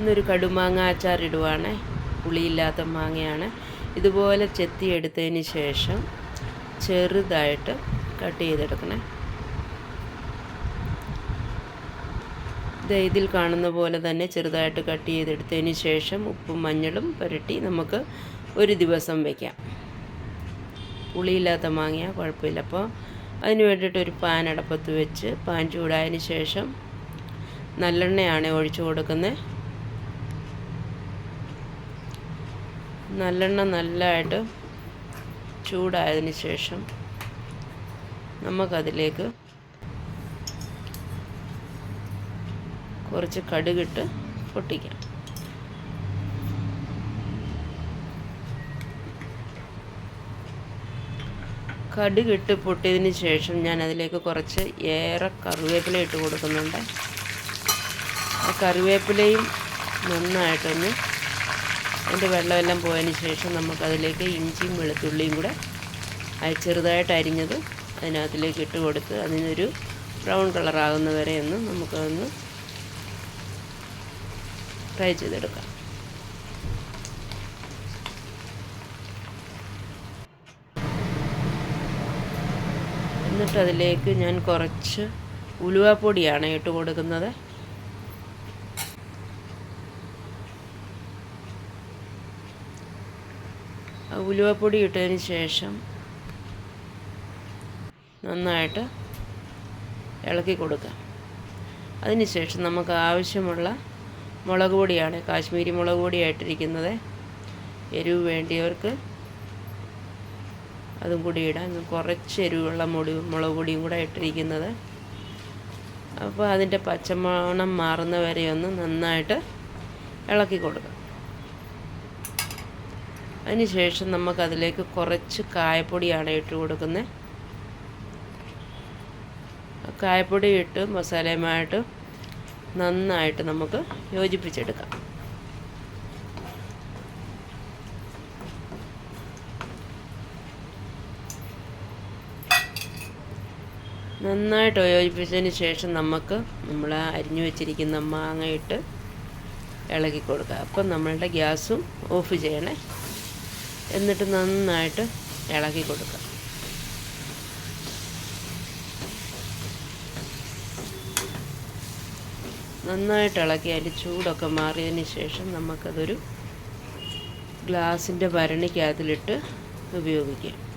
ഇന്നൊരു കടുമാങ്ങ അച്ചാർ ഇടുവാണ്. പുളിയില്ലാത്ത മാങ്ങയാണ്. ഇതുപോലെ ചെത്തി ചെത്തിയെടുത്തതിന് ശേഷം ചെറുതായിട്ട് കട്ട് ചെയ്തെടുക്കണേ. ഇത് ഇതിൽ കാണുന്ന പോലെ തന്നെ ചെറുതായിട്ട് കട്ട് ചെയ്തെടുത്തതിന് ശേഷം ഉപ്പും മഞ്ഞളും പുരട്ടി നമുക്ക് ഒരു ദിവസം വയ്ക്കാം പുളിയില്ലാത്ത മാങ്ങ കുഴപ്പമില്ല. അപ്പോൾ അതിന് വേണ്ടിയിട്ട് ഒരു പാൻ അടപ്പത്ത് വെച്ച് പാൻ ചൂടായതിന് ശേഷം നല്ലെണ്ണയാണ് ഒഴിച്ചു കൊടുക്കുന്നത്. നല്ലെണ്ണ നല്ലതായിട്ട് ചൂടായതിന് ശേഷം നമുക്കതിലേക്ക് കുറച്ച് കടുകിട്ട് പൊട്ടിക്കാം. കടുകിട്ട് പൊട്ടിയതിന് ശേഷം ഞാൻ അതിലേക്ക് കുറച്ച് ഏറെ കറിവേപ്പില ഇട്ട് കൊടുക്കുന്നുണ്ട്. ആ കറിവേപ്പിലയും നന്നായിട്ടൊന്ന് അതിന്റെ വെള്ളമെല്ലാം പോയതിന് ശേഷം നമുക്കതിലേക്ക് ഇഞ്ചിയും വെളുത്തുള്ളിയും കൂടെ ചെറുതായിട്ട് അരിഞ്ഞത് അതിനകത്തിലേക്ക് ഇട്ട് കൊടുത്ത് അതിനൊരു ബ്രൗൺ കളറാകുന്ന വരെ ഒന്ന് നമുക്കതൊന്ന് ഫ്രൈ ചെയ്തെടുക്കാം. എന്നിട്ട് അതിലേക്ക് ഞാൻ കുറച്ച് ഉലുവാപ്പൊടിയാണ് ഇട്ട് കൊടുക്കുന്നത്. ഉലുവപ്പൊടി ഇട്ടതിന് ശേഷം നന്നായിട്ട് ഇളക്കി കൊടുക്കാം അതിന് ശേഷം നമുക്ക് ആവശ്യമുള്ള മുളക് പൊടിയാണ് കാശ്മീരി മുളക് പൊടിയായിട്ടിരിക്കുന്നത്. എരിവ് വേണ്ടിയവർക്ക് അതും കൂടി ഇടാം. കുറച്ച് എരിവുള്ള മുടി മുളക് പൊടിയും കൂടെ ഇട്ടിരിക്കുന്നത്. അപ്പോൾ അതിന്റെ പച്ചമണം മാറുന്ന വരെ ഒന്ന് നന്നായിട്ട് ഇളക്കി കൊടുക്കാം അതിന് ശേഷം നമുക്കതിലേക്ക് കുറച്ച് കായപ്പൊടിയാണ് ഇട്ട് കൊടുക്കുന്നത്. കായപ്പൊടി ഇട്ട് മസാലയുമായിട്ട് നന്നായിട്ട് നമുക്ക് യോജിപ്പിച്ചെടുക്കാം. നന്നായിട്ട് യോജിപ്പിച്ചതിന് ശേഷം നമുക്ക് നമ്മൾ അരിഞ്ഞു വെച്ചിരിക്കുന്ന മാങ്ങ ഇട്ട് ഇളക്കി കൊടുക്കുക. അപ്പം നമ്മളുടെ ഗ്യാസും ഓഫ് ചെയ്യണേ. എന്നിട്ട് നന്നായിട്ട് ഇളക്കി കൊടുക്കുക. നന്നായിട്ട് ഇളക്കി അതിൽ ചൂടൊക്കെ മാറിയതിന് ശേഷം നമുക്കതൊരു ഗ്ലാസിന്റെ ഭരണിക്കകത്തിലിട്ട് ഉപയോഗിക്കാം.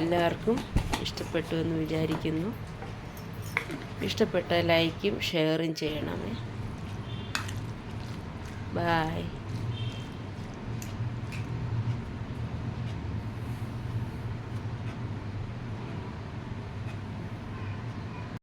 എല്ലാവർക്കും ഇഷ്ടപ്പെട്ടു എന്ന് വിചാരിക്കുന്നു. ഇഷ്ടപ്പെട്ട ലൈക്കും ഷെയറും ചെയ്യണമേ. ബായ്.